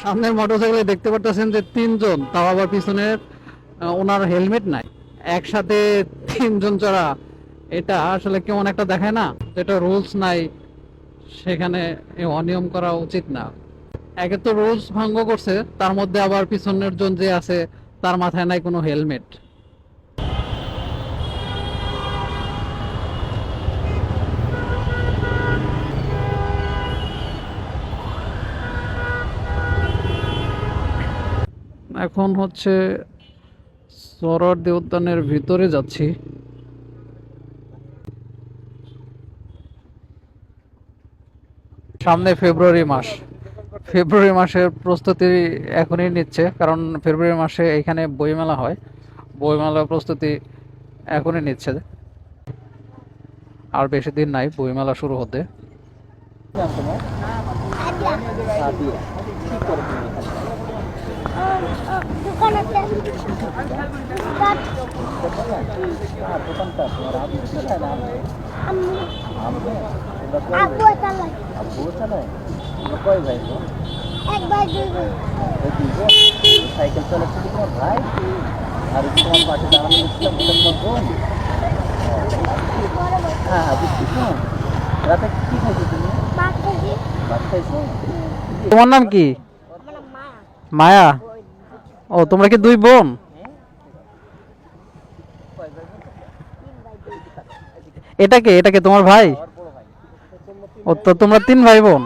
সামনের মোটরসাইকেলে দেখতে পারতেছেন যে তিনজন, তাও আবার পিছনের ওনার হেলমেট নাই। একসাথে তিনজন চড়া এটা আসলে কেমন একটা দেখায় না এটা রুলস নাই, সেখানে অনিয়ম করা উচিত না। একে তো রুলস ভঙ্গ করছে, তার মধ্যে আবার পিছনের জন যে আছে, তার মাথায় নাই কোনো হেলমেট এখন হচ্ছে সরোয়ার্দী উদ্যানের ভিতরে যাচ্ছি। সামনে ফেব্রুয়ারি মাস। ফেব্রুয়ারি মাসের প্রস্তুতি এখনই নিচ্ছে কারণ ফেব্রুয়ারি মাসে এখানে বইমেলা হয়। বইমেলার প্রস্তুতি এখনই নিচ্ছে। আর বেশি দিন নাই বইমেলা শুরু হতে। দোকান আছে আব্বু চালাই এক ভাই দুই বোন সাইকেল চালাচ্ছে কি? তোমার ভাই আর তোমার পাশে দাঁড়ানো ইসলাম তোমার বোন হ্যাঁ হ্যাঁ বুঝছি রাতে কি? খাইছো তুমি ভাত খাইছো তোমার নাম কি মায়া? ও, তোমরা কি দুই বোন? এটা কে? এটা কে? তোমার ভাই? ও, তো তোমরা তিন ভাই বোন।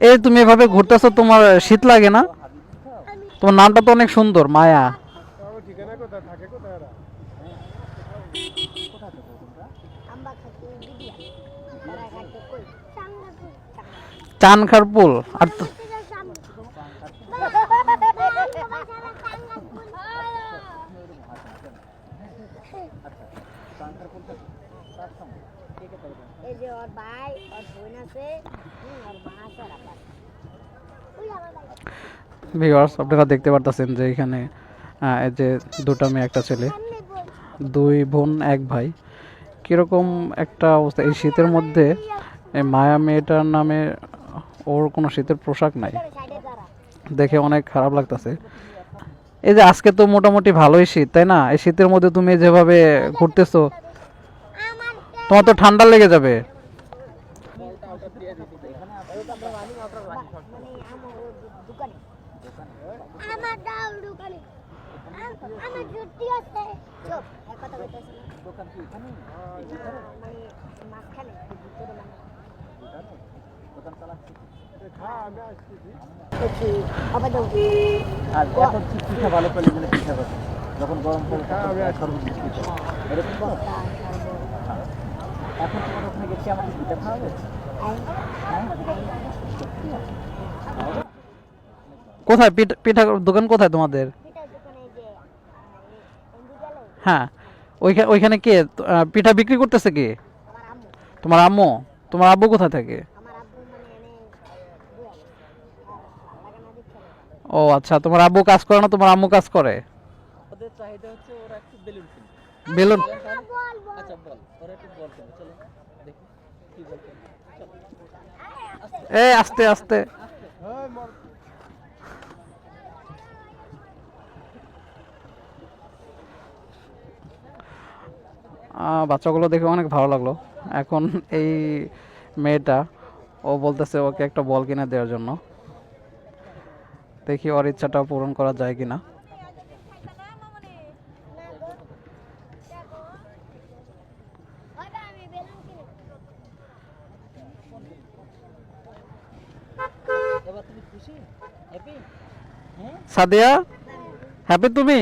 এই তুমি এভাবে ঘুরতেছো, তোমার শীত লাগে না? তোমার নামটা তো অনেক সুন্দর, মায়া। ঠিকানা কোথায় থাকে কোথায় এরা আম্বা খাতে দিদিয়া তারা খাতে কই সাঙ্গাপুর চানখার পুল আর তো- এই যে ওর ভাই ওর বোন আছে হুম, ওর মা আছে আর আব্বা আছে। আমার ভাই। ভিউয়ার্স আপনারা দেখতে পারতেছেন যে এখানে আহ, এই যে দুটা মেয়ে একটা ছেলে দুই বোন এক ভাই। কীরকম একটা অবস্থা? এই শীতের মধ্যে এই মায়া মেয়েটার নামে ওর কোনো শীতের পোশাক নাই। দেখে অনেক খারাপ লাগতেছে। এই যে আজকে তো মোটামুটি ভালোই শীত, তাই না? এই শীতের মধ্যে তুমি যেভাবে ঘুরতেছো, তোমার তো ঠান্ডা লেগে যাবে। আমার কোথায়? পিঠা পিঠা দোকান কোথায় তোমাদের? হ্যাঁ। ওইখানে ওইখানে কে? পিঠা বিক্রি করতেছে কে? তোমার আম্মু। তোমার আব্বু কোথায় থাকে আমার আব্বু মানে এনে দুয়া লাগানো দিচ্ছে না। ও আচ্ছা তোমার আব্বু কাজ করে না তোমার আম্মু কাজ করে? ওদের চাহিদা হচ্ছে ওরা একটু বেলুন কিনবে বেলুন? বল বল আচ্ছা বল ওরা একটু বল কিনবে চলো দেখি কি বল আস্তে আস্তে। বাচ্চাগুলো দেখে অনেক ভালো লাগল। এখন এই মেয়েটা ও বলতেছে ওকে একটা বল কিনে দেওয়ার জন্য। দেখি ওর ইচ্ছাটা পূরণ করা যায় হ্যাপি হ্যাঁ সাদিয়া? হ্যাপি তুমি?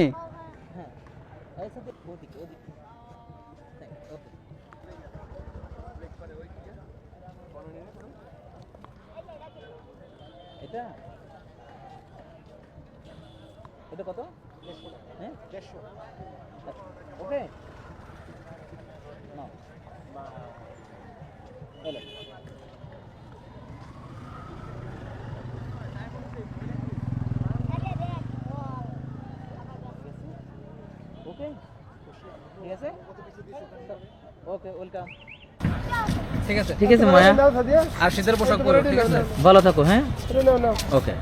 এটা? এটা কত? হ্যাঁ? দেড়শো ওকে। এলো ঠিক আছে? Okay welcome. ঠিক আছে ঠিক আছে মায়া। আর শীতের পোশাক পরো ঠিক আছে? ভালো থাকো হ্যাঁ? ওকে।